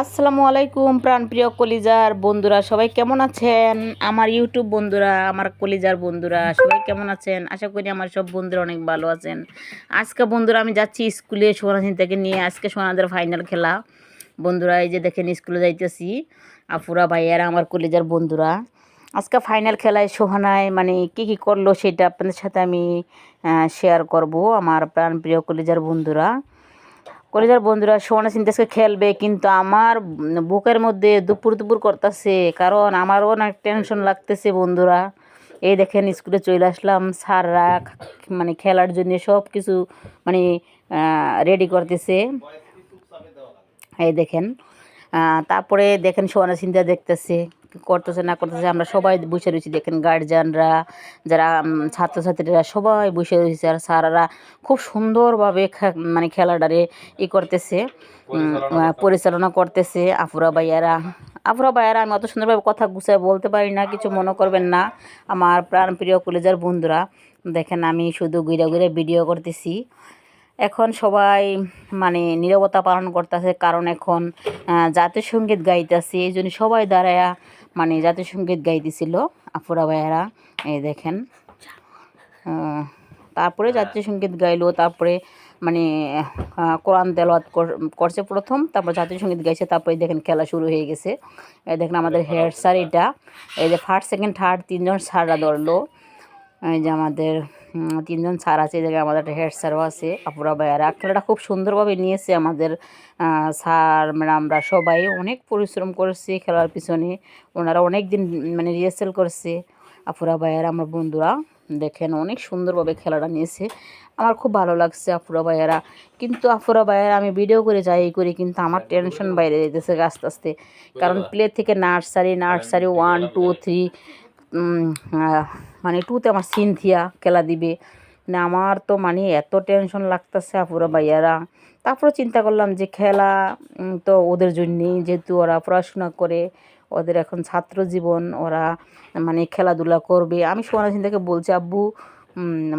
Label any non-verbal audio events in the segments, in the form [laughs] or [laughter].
আসসালামু আলাইকুম, প্রাণপ্রিয় কলিজার বন্ধুরা, সবাই কেমন আছেন? আমার ইউটিউব বন্ধুরা, আমার কলিজার বন্ধুরা, সবাই কেমন আছেন? আশা করি আমার সব বন্ধুরা অনেক ভালো আছেন। আজকে বন্ধুরা, আমি যাচ্ছি স্কুলে সোনাসিন থেকে নিয়ে আজকে সোনাদের ফাইনাল খেলা। বন্ধুরা, এই যে দেখেন, স্কুলে যাইতেছি। আফুরা ভাইয়ারা, আমার কলিজার বন্ধুরা। আজকে ফাইনাল খেলায় সোহানায় মানে কী কী করল সেটা আপনাদের সাথে আমি শেয়ার করব আমার প্রাণপ্রিয় কলিজার বন্ধুরা। কলেজের বন্ধুরা সোনা সিনতেসকে খেলবে, কিন্তু আমার বুকের মধ্যে দুপুর দুপুর করতেছে, কারণ আমারও অনেক টেনশন লাগতেছে বন্ধুরা। এই দেখেন স্কুলে চলে আসলাম, স্যাররা মানে খেলার জন্য সব কিছু মানে রেডি করতেছে। এই দেখেন তারপরে দেখেন সোনা চিন্তা দেখতেছে। করতেছে না করতেছে আমরা সবাই বসে রয়েছি। দেখেন গার্জিয়ানরা যারা ছাত্রছাত্রীরা সবাই বসে রয়েছে আর স্যাররা খুব সুন্দরভাবে মানে খেলাটারে ই করতেছে পরিচালনা করতেছে। আফুরা ভাইয়ারা আফুরা ভাইয়ারা আমি অত সুন্দরভাবে কথা গুছায় বলতে পারি না কিছু মনে করবেন না। আমার প্রাণপ্রিয় কলেজের বন্ধুরা দেখেন আমি শুধু ঘুরে ঘুরে ভিডিও করতেছি। এখন সবাই মানে নিরবতা পালন করতেছে কারণ এখন জাতীয় সংগীত গাইতেছে এই জন্য সবাই দাঁড়ায়া মানে জাতীয় সংগীত গাইতেছিল আফুরা ভাইয়ারা এই দেখেন। তারপরে জাতীয় সংগীত গাইলো তারপরে মানে কোরআন তেলাওয়াত করছে প্রথম তারপর জাতীয় সংগীত গাইছে তারপরে দেখেন খেলা শুরু হয়ে গেছে। এই দেখেন আমাদের হেয়ার স্যার এটা এই যে ফার্স্ট সেকেন্ড থার্ড তিনজন স্যাররা ধরলো। এই যে আমাদের তিনজন স্যার আছে এই আমাদের একটা হেড স্যারও আছে আপুরা ভাইয়ারা। খেলাটা খুব সুন্দরভাবে নিয়েছে আমাদের স্যার ম্যাডামরা সবাই। অনেক পরিশ্রম করেছে খেলার পিছনে। ওনারা অনেক দিন মানে রিহার্সেল করছে। আপুরা ভাইয়ারা আমার বন্ধুরা দেখেন অনেক সুন্দরভাবে খেলাটা নিয়েছে। আমার খুব ভালো লাগছে আফুরা ভাইয়ারা। কিন্তু আফুরা ভাইয়ারা আমি ভিডিও করে যাই করি কিন্তু আমার টেনশন বাইরে যেতেছে আস্তে আস্তে। কারণ প্লে থেকে nursery nursery one two three মানে টুতে আমার সিনথিয়া খেলা দিবে। মানে আমার তো মানে এত টেনশন লাগতেছে আপুরা ভাইয়ারা। তারপরে চিন্তা করলাম যে খেলা তো ওদের জন্যেই যেহেতু ওরা পড়াশোনা করে, ওদের এখন ছাত্র জীবন, ওরা মানে খেলাধুলা করবে। আমি সোনা চিন্তাকে বলছি, আব্বু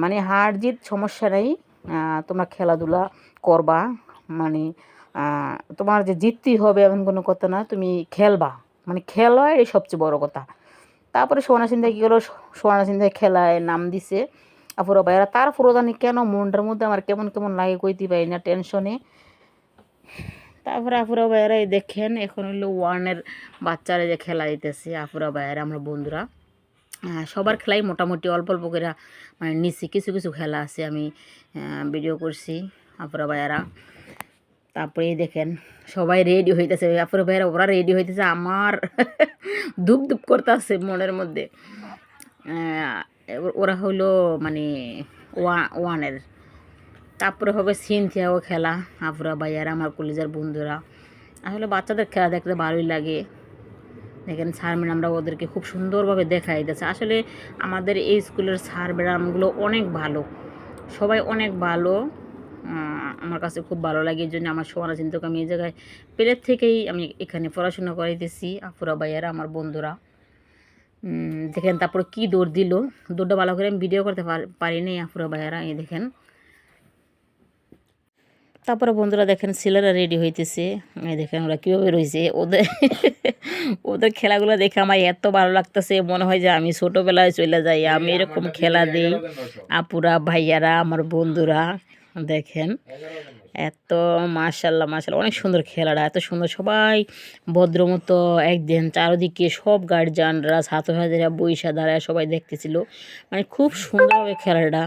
মানে হার জিত সমস্যা নেই তোমরা খেলাধুলা করবা। মানে তোমার যে জিততেই হবে এমন কোনো কথা না, তুমি খেলবা। মানে খেলা এই সবচেয়ে বড় কথা। তারপরে সোনা সিন্ধা কী করল? সোনা সিন্ধা খেলায় নাম দিছে। আপুরা ভাইয়েরা, তারপরও জানি কেন মনটার মধ্যে আমার কেমন কেমন লাগে কইতে পারি না, টেনশনে। তারপরে আফুরা ভাইয়েরাই দেখেন, এখন হলো ওয়ানের বাচ্চারা যে খেলা দিতেছে আফুরা ভাইয়েরা, আমরা বন্ধুরা। সবার খেলাই মোটামুটি অল্প অল্প করে মানে নিচ্ছি কিছু কিছু খেলা আছে আমি ভিডিও করছি আফুরা ভাইয়ারা। তারপরে দেখেন, সবাই রেডি হইতেছে। আপুরে ভাইয়েরা, ওরা রেডি হইতেছে আমার [laughs] ধুপ ধুপ করতেছে মনের মধ্যে। ওরা হলো মানে ওয়ানের। তারপরে হবে সিনথিয়াও খেলা আপুরা ভাইয়ারা আমার কলেজের বন্ধুরা। আসলে বাচ্চাদের খেলা দেখতে ভালোই লাগে। দেখেন স্যার ম্যাডামরা ওদেরকে খুব সুন্দরভাবে দেখাই দিয়েছে আসলে আমাদের এই স্কুলের স্যার ম্যাডামগুলো অনেক ভালো। সবাই অনেক ভালো। আমার কাছে খুব ভালো লাগে, এই জন্য আমার সোয়ানা চিন্তক আমি এই জায়গায় পেলের থেকেই আমি এখানে পড়াশোনা করাইতেছি, আফুরা ভাইয়ারা, আমার বন্ধুরা। দেখেন তারপরে কি দৌড় দিল। দৌড়টা ভালো করে আমি ভিডিও করতে পারিনি আফুরা ভাইয়ারা, এই দেখেন। তারপরে বন্ধুরা দেখেন ছেলেরা রেডি হইতেছে। দেখেন ওরা কীভাবে রয়েছে ওদের ওদের খেলাগুলো দেখে আমার এত ভালো লাগতেছে, মনে হয় যে আমি ছোটোবেলায় চলে যাই, আমি এরকম খেলা দিই। আপুরা ভাইয়ারা, আমার বন্ধুরা। দেখেন, এত মার্শাল্লাহ মার্শাল্লাহ অনেক সুন্দর খেলাটা, এত সুন্দর, সবাই ভদ্রমতো একদিন চারদিকে সব গার্জিয়ানরা ছাত্রছাত্রীরা বৈশা দাঁড়ায়, সবাই দেখতেছিল। মানে খুব সুন্দরভাবে খেলাটা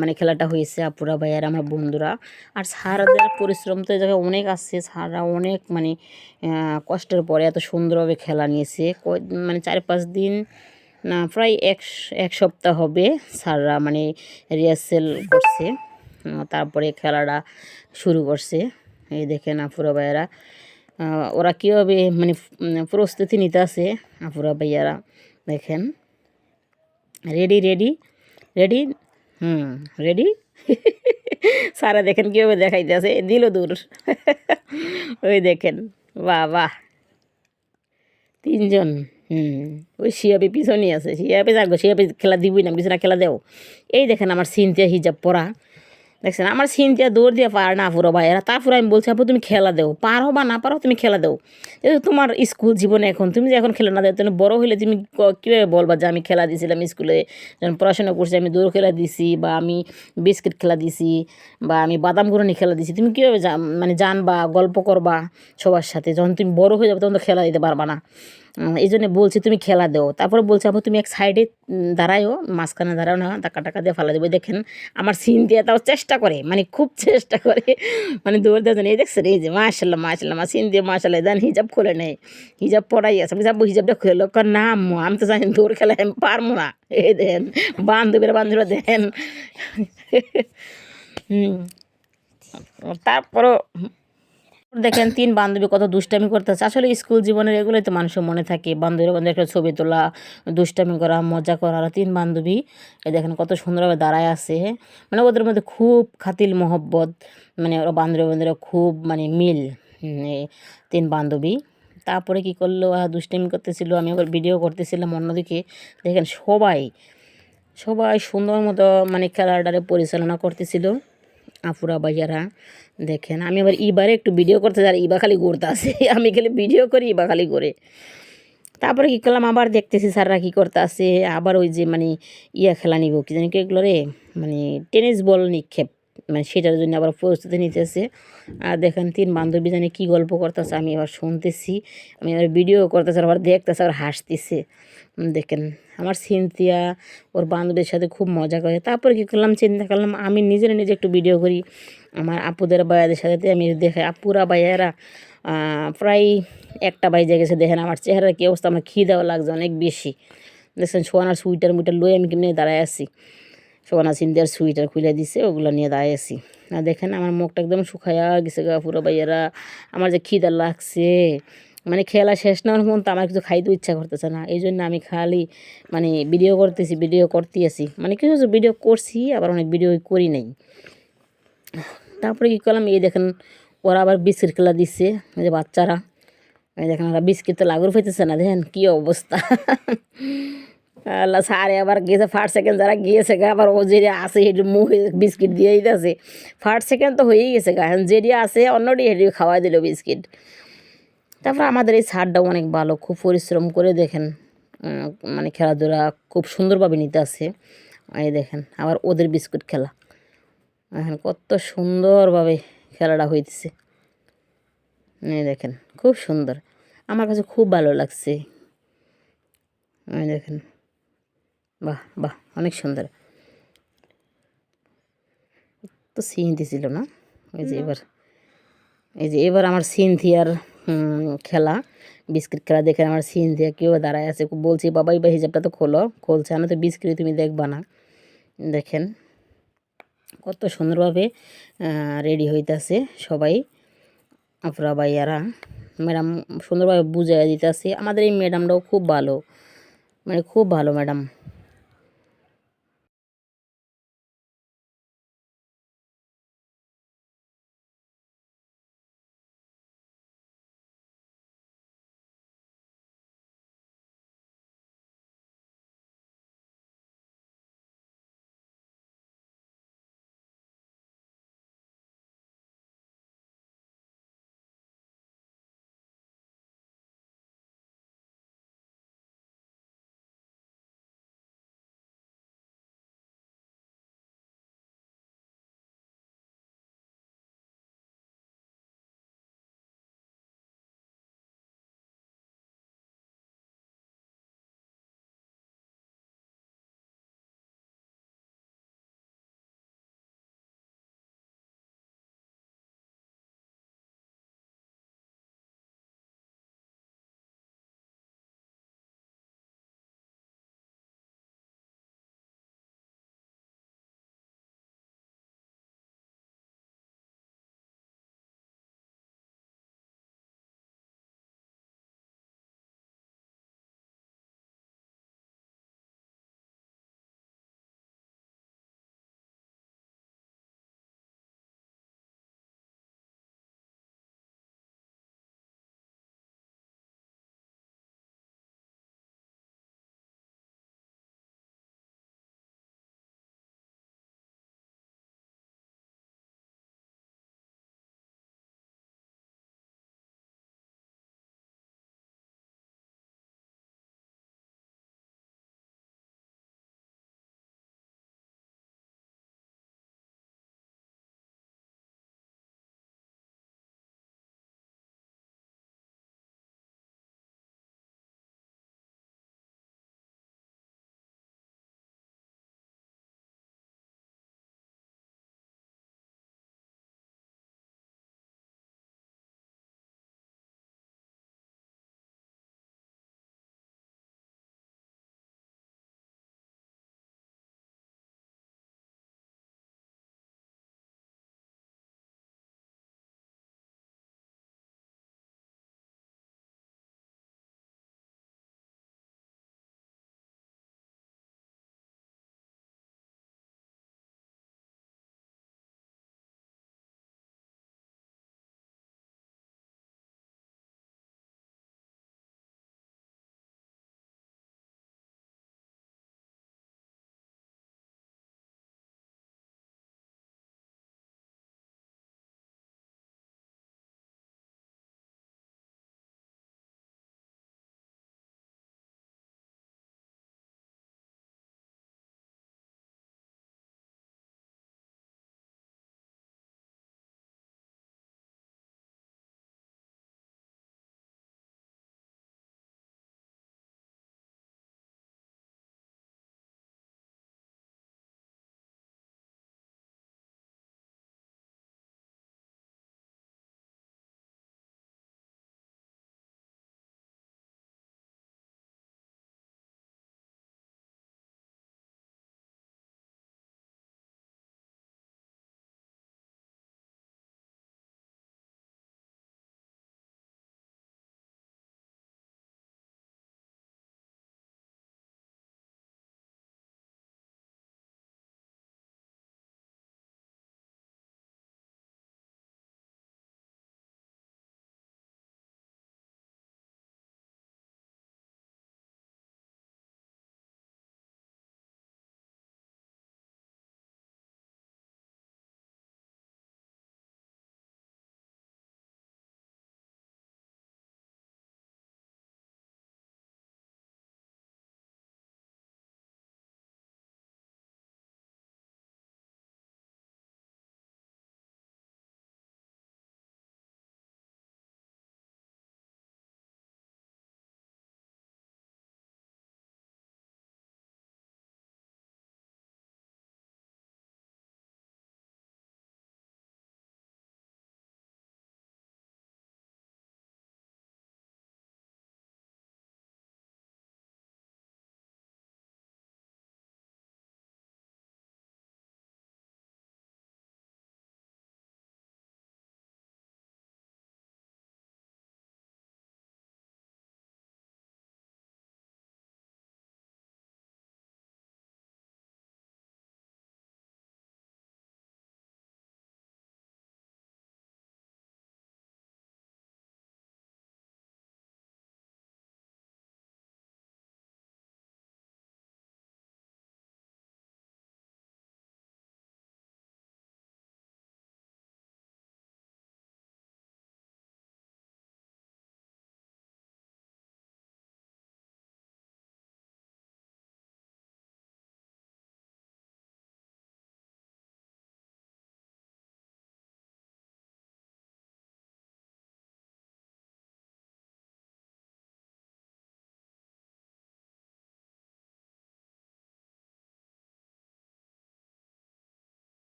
মানে খেলাটা হয়েছে, আপুরা ভাইয়ার, আমার বন্ধুরা। আর সারাদের পরিশ্রম তো জায়গায় অনেক আসছে সারা অনেক মানে কষ্টের পরে এত সুন্দরভাবে খেলা নিয়েছে। মানে চার পাঁচ দিন, না, প্রায় এক এক সপ্তাহ হবে স্যাররা মানে রিহার্সেল করছে। তারপরে খেলাটা শুরু করছে। এই দেখেন আফুরা ভাইয়ারা। ওরা কীভাবে মানে প্রস্তুতি নিতে আছে আফুরা ভাইয়ারা, দেখেন। Ready ready ready hmm ready [laughs] সারা দেখেন কীভাবে দেখাইতে আছে। দিল দূর। [laughs] ওই দেখেন বাহ বাহ তিনজন, হুম। ওই শিয়াবি পিছনই আছে। শিয়াবি যাক শিয়াবি খেলা দিবই না, বিছানা খেলা দেও। এই দেখেন আমার সিনতে হিজাব পরা। দেখছেন? আমার সিনতিয়া দৌড় দিয়ে পার না পুরো ভাইয়েরা তারপরে আমি বলছি, আপু, তুমি খেলা দেও। পারো বা না পারো তুমি খেলা দেও। যেহেতু তোমার স্কুল জীবনে এখন, তুমি যে এখন খেলা না দেও, তুমি বড় হলে তুমি কীভাবে বলবা যে আমি খেলা দিয়েছিলাম স্কুলে? যখন পড়াশোনা করছি, আমি দৌড় খেলা দিছি, বা আমি বিস্কিট খেলা দিছি, বা আমি বাদাম গুঁড়ানি খেলা দিছি। তুমি কীভাবে মানে জানবা, গল্প করবা সবার সাথে? যখন তুমি বড় হয়ে যাবে, তখন তো খেলা দিতে পারবা না। এই জন্য বলছি তুমি খেলা দেও। তারপরে বলছে আপু তুমি এক সাইডে দাঁড়ায়ও মাঝখানে দাঁড়াও না টাকা টাকা দিয়ে ফালা দেবে। দেখেন, আমার সিন দিয়ে তাও চেষ্টা করে মানে খুব [laughs] চেষ্টা করে মানে দৌড় দেওয়া এই দেখছেন, এই যে, মাশাল্লাহ মাশাল্লাহ, আমার সিন দিয়ে মাশাল্লাহ দেন হিজাব খুলে নেই, হিজাব পড়াই আছে। যাব হিজাবটা খুলে লোক না আমি তো জানি দৌড় খেলা আমি পারব না। [laughs] এই দেন বান্ধবীরা বান্ধবীরা দেন [laughs] হুম, তারপরও দেখেন তিন বান্ধবী কত দুষ্টামি করতেছে। আসলে স্কুল জীবনের এগুলোই তো মানুষের মনে থাকে। বান্ধবীর বান্ধবী একটা ছবি তোলা, দুষ্টামি করা, মজা করা। তিন বান্ধবী, এই দেখেন কত সুন্দরভাবে দাঁড়ায় আছে। মানে ওদের মধ্যে খুব খাতিল মহব্বত। মানে ওরা বান্ধবী বান্ধবীরা খুব মানে মিল তিন বান্ধবী। তারপরে কি করল? দুষ্টামি করতেছিল। আমি আবার ভিডিও করতেছিলাম অন্যদিকে। দেখেন সবাই সবাই সুন্দর মতো মানে খেলাটারে পরিচালনা করতেছিল। আপুরা ভাইয়ারা, দেখেন, আমি আবার ইবারে একটু ভিডিও করতে যাই ইবা খালি ঘুরতে আসে। [laughs] আমি খালি ভিডিও করি ইবা খালি করে তারপরে কী করলাম, আবার দেখতেছি স্যাররা কী করতে আসে, আবার ওই যে মানে ইয়া খেলা নিব, কি জানি এগুলো রে মানে টেনিস বল নিক্ষেপ। মানে সেটার জন্য আবার প্রস্তুতি নিতেছে। আর দেখেন তিন বান্ধবী জানি কী গল্প করতেছে আমি আবার শুনতেছি আমি আবার ভিডিও করতেছি আবার দেখতেছে আবার হাসতেছে। দেখেন আমার সিনথিয়া ওর বান্ধবীর সাথে খুব মজা করে। তারপরে কী করলাম চিন্তা করলাম আমি নিজের নিজে একটু ভিডিও করি। আমার আপুদের ভাইয়াদের সাথে আমি দেখে আপুরা আহ, প্রায় একটা বাইজে গেছে। দেখেন আমার চেহারার কী অবস্থা আমার খিদেও লাগছে অনেক বেশি। দেখছেন সোয়ানার সুইটার মুইটার লই আমি কেমনি দাঁড়ায় আছি। সোয়ানা সিন্ধিয়ার সুইটার খুলে দিছে, ওগুলো নিয়ে দাঁড়িয়েছি আর দেখেন আমার মুখটা একদম শুকায়া গেছে গা পুরো ভাইয়ারা। আমার যে খিদা লাগছে। মানে খেলা শেষ না হওয়ার পর্যন্ত আমার কিছু খাইতে ইচ্ছা করতেছে না। এই জন্য আমি খালি মানে ভিডিও করতেছি ভিডিও করতে আছি। মানে কিছু কিছু ভিডিও করছি, আবার অনেক ভিডিও করি নাই। তারপরে কী করলাম, এই দেখেন ওরা আবার বিস্কিট খেলা দিচ্ছে যে বাচ্চারা। দেখেন ওরা বিস্কিট তো লাগুর পাইতেছে না, দেখেন কী অবস্থা। আল্লাহ সারে আবার গিয়েছে ফার্স্ট সেকেন্ড যারা গিয়েছে গা, আবার ও যে আসে হেঁটে মুখে বিস্কিট দিয়ে দিতেছে ফার্স্ট সেকেন্ড তো হয়েই গেছে গা যেটি আসে অন্যটি হেঁটে খাওয়াই দিল বিস্কিট। তারপর আমাদের এই ছাদটাও অনেক ভালো, খুব পরিশ্রম করে দেখেন মানে খেলাধুলা খুব সুন্দরভাবে নিতে আসে এই দেখেন, আবার ওদের বিস্কুট খেলা। এখন কত সুন্দরভাবে খেলাটা হইতেছে। এই দেখেন, খুব সুন্দর। আমার কাছে খুব ভালো লাগছে। এই দেখেন। বাহ বাহ অনেক সুন্দর। তো সিন দিছিল না? এই যে এবার এই যে এবার আমার সিনথিয়ার খেলা বিস্কিট খেলা দেখে আমার সিনথিয়া কেউ দাঁড়ায় আছে। বলছি বাবা এবার হিজাবটা তো খোলো খোলছে না তো বিস্কিট তুমি দেখবা না। দেখেন কত সুন্দরভাবে রেডি হইতাছে সবাই আপনারা ভাইয়ারা। ম্যাডাম সুন্দরভাবে বুঝাই দিতেছে। আমাদের এই ম্যাডামটাও খুব ভালো। মানে খুব ভালো ম্যাডাম।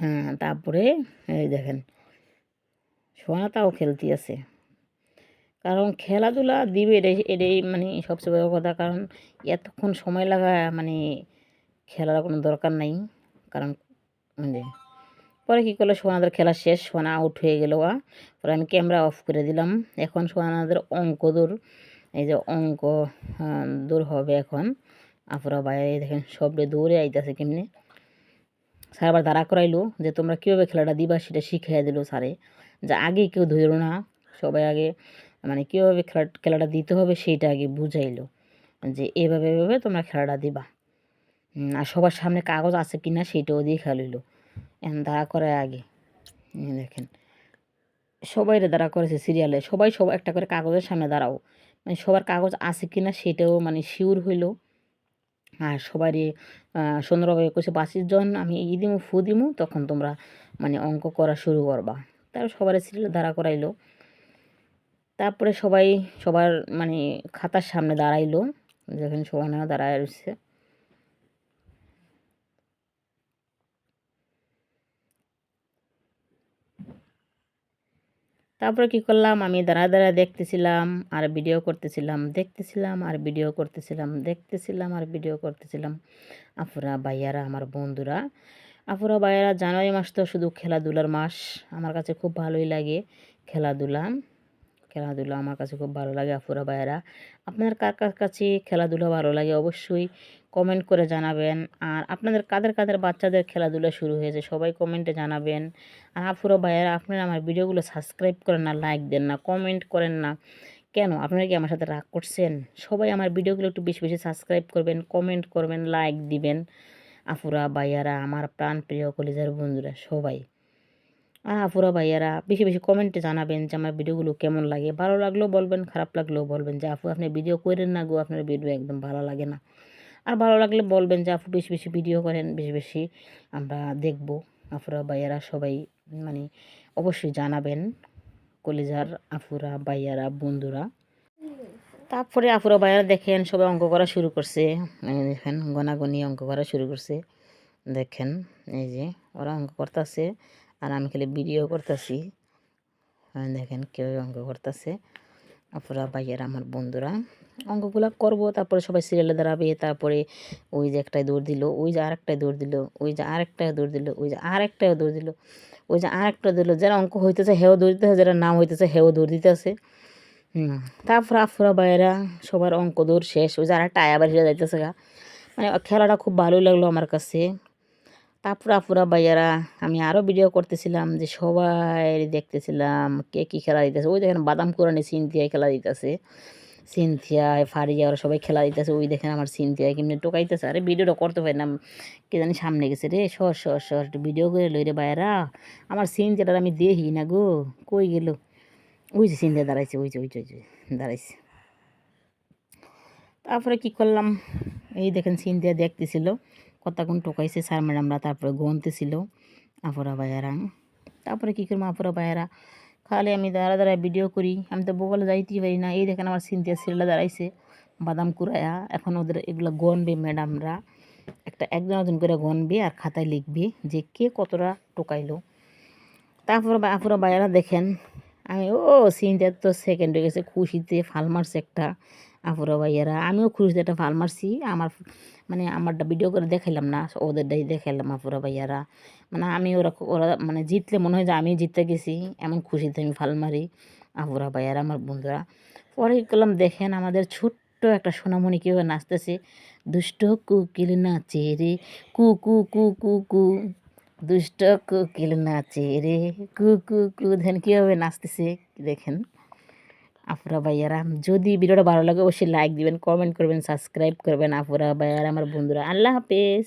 হ্যাঁ তারপরে এই দেখেন সোনা তাও খেলতে আছে। কারণ খেলাধুলা দিবে এটাই এটাই মানে সবচেয়ে বড় কথা, কারণ এতক্ষণ সময় লাগা মানে খেলার কোনো দরকার নাই। কারণ মানে পরে কী করল সোনাদের খেলা শেষ সোনা আউট হয়ে গেল পরে আমি ক্যামেরা অফ করে দিলাম। এখন সোনাদের অঙ্ক দূর এই যে অঙ্ক দূর হবে এখন। আপুরা বাইরে দেখেন, সবরে দৌড়ে আইতেছে কেমনি। স্যার আবার দাঁড়া করাইলো যে তোমরা কীভাবে খেলাটা দিবা সেটা শিখাইয়া দিল স্যারে। যে আগে কেউ ধরো না। সবাই আগে মানে কীভাবে খেলা, খেলাটা দিতে হবে সেইটা আগে বুঝাইলো। যে এভাবে এভাবে তোমরা খেলাটা দিবা। আর সবার সামনে কাগজ আছে কি না সেইটাও দিয়ে খেলিল দাঁড়া করার আগে। দেখেন। সবাই দাঁড়া করেছে সিরিয়ালে সবাই সবাই একটা করে কাগজের সামনে দাঁড়াও। মানে সবার কাগজ আছে কি না সেটাও মানে শিওর হইল। আর সবারই সুন্দরভাবে কইছে বাসির জন আমি ই দিমু, ফু দিমু, তখন তোমরা মানে অঙ্ক করা শুরু করবা। তার সবার সিরিয়াল দাঁড়া করাইলো। তারপরে সবাই, সবার মানে খাতার সামনে দাঁড়াইলো যেখানে সবাই দাঁড়ায় রয়েছে তারপরে কি করলাম? আমি দাঁড়া দাঁড়া দেখতেছিলাম, আর ভিডিও করতেছিলাম, দেখতেছিলাম, আর ভিডিও করতেছিলাম, দেখতেছিলাম, আর ভিডিও করতেছিলাম। আপুরা ভাইয়ারা, আমার বন্ধুরা। আপুরা ভাইয়ারা, জানুয়ারি মাস তো শুধু খেলাধুলার মাস। আমার কাছে খুব ভালোই লাগে খেলাধুলা। খেলাধুলা আমার কাছে খুব ভালো লাগে, আফুরা ভাইয়েরা। আপনার কার কার কাছে খেলাধুলা ভালো লাগে অবশ্যই কমেন্ট করে জানাবেন। আর আপনাদের কাদের কাদের বাচ্চাদের খেলাধুলা শুরু হয়েছে সবাই কমেন্টে জানাবেন। আর আফুরা ভাইয়ারা, আপনারা আমার ভিডিওগুলো সাবস্ক্রাইব করেন না লাইক দেন না কমেন্ট করেন না। কেন? আপনারা কি আমার সাথে রাগ করছেন? সবাই আমার ভিডিওগুলো একটু বেশি বেশি সাবস্ক্রাইব করবেন কমেন্ট করবেন লাইক দিবেন। আফুরা ভাইয়ারা, আমার প্রাণ প্রিয় কলিজার বন্ধুরা, সবাই। আফুরা ভাইয়ারা বেশি বেশি কমেন্টে জানাবেন যে আমার ভিডিওগুলো কেমন লাগে। ভালো লাগলেও বলবেন, খারাপ লাগলেও বলবেন যে, আপু, আপনি ভিডিও করেন না গো, আপনার ভিডিও একদম ভালো লাগে না। আর ভালো লাগলে বলবেন যে, আপু, বেশি বেশি ভিডিও করেন, বেশি বেশি আমরা দেখব। আফুরা ভাইয়ারা সবাই মানে অবশ্যই জানাবেন, কলিজার আফুরা ভাইয়ারা, বন্ধুরা। তারপরে আফুরা ভাইয়ারা দেখেন, সবাই অঙ্ক করা শুরু করছে। দেখেন গনাগনি অঙ্ক করা শুরু করছে। দেখেন, এই যে ওরা অঙ্ক করতেছে। আর আমি খালি ভিডিও করতেছি। দেখেন কেউ অঙ্ক করতেছে। আপুরা ভাইয়ের, আমার বন্ধুরা। অঙ্কগুলো করব, তারপরে সবাই সিরিয়ালে দাঁড়াবে, তারপরে ওই যে একটাই দৌড় দিল, ওই যে আরেকটাই দৌড় দিল, ওই যে আরেকটাই দৌড় দিল, ওই যে আরেকটাই দৌড় দিল, ওই যে আরেকটা দিল। যারা অঙ্ক হইতেছে, হেও দৌড় দিতেছে, যারা নাম হইতেছে, হেও দৌড় দিতেছে। তারপর আফুরা বাইরা সবার অঙ্ক দৌড় শেষ। ওই যে আরেকটা আয়া বাড়ি যাইতেছে গা। মানে খেলাটা খুব ভালোই লাগল আমার কাছে। তারপর আপুরা, ভাইয়ারা, আমি আরও ভিডিও করতেছিলাম যে সবাই দেখতেছিলাম কে কী খেলা দিতেছে। ওই দেখেন বাদাম কোরআনে সিনথিয়ায় খেলা দিতেছে। সিনথিয়ায়, ফারিয়া, ওরা সবাই খেলা দিতেছে। ওই দেখেন আমার সিনথিয়ায় কেমনি টোকাইতেছে। আরে ভিডিওটা করতে পারি না কে জানি সামনে গেছে রে। সর সর সর ভিডিও করে লই রে ভাইয়ারা। আমার সিনথিয়াটা আমি দেখি না গো। কই গেল? ওই যে সিনথিয়া দাঁড়াইছে ওই যে ওই যে, দাঁড়াইছে। তারপরে কি করলাম? এই দেখেন সিনথিয়া দেখতেছিল। কতক্ষণ টোকাইছে স্যার ম্যাডামরা তারপরে গনতেছিল আফরা ভাইয়ারা, তারপরে কী করব আফরা ভাইয়ারা? খালি আমি দাঁড়া দাঁড়ায় ভিডিও করি। আমি তো বগলে যাইতেই পারি না। এই দেখেন আমার সিনথিয়া সিরিয়ালটা দাঁড়াইছে, বাদাম কুড়ায়া এখন ওদের এগুলো গনবে ম্যাডামরা একটা একজন একজন করে গনবে আর খাতায় লিখবে যে কে কতটা টোকাইলো তারপর আফুরা ভাইয়ারা দেখেন, আমি, ও, সিনথিয়া তো সেকেন্ড হয়ে গেছে, খুশিতে ফাল মারছে একটা। আফুরা ভাইয়ারা, আমিও খুশিতে একটা ফাল মারছি। আমার মানে আমারটা ভিডিও করে দেখাইলাম না ওদেরটাই দেখাইলাম আপুরা ভাইয়ারা। মানে আমি ওরা ওরা মানে জিতলে মনে হয় যে আমি জিততে গেছি, এমন খুশিতে আমি ফাল মারি আপুরা ভাইয়ারা, আমার বন্ধুরা। পরে করলাম, দেখেন আমাদের ছোট্ট একটা সোনামণি কীভাবে নাচতেছে। দুষ্ট কুকিল নাচে রে, কু কু কু কু কু। দুষ্ট কুকিল নাচে রে, কু কু কু। দেখেন কীভাবে নাচতেছে, দেখেন। আফরা ভাইয়ারা, যদি ভিডিওটা ভালো লাগে অবশ্যই লাইক দিবেন কমেন্ট করবেন সাবস্ক্রাইব করবেন আফুরা ভাইয়ারা, আমার বন্ধুরা। আল্লাহ হাফেজ।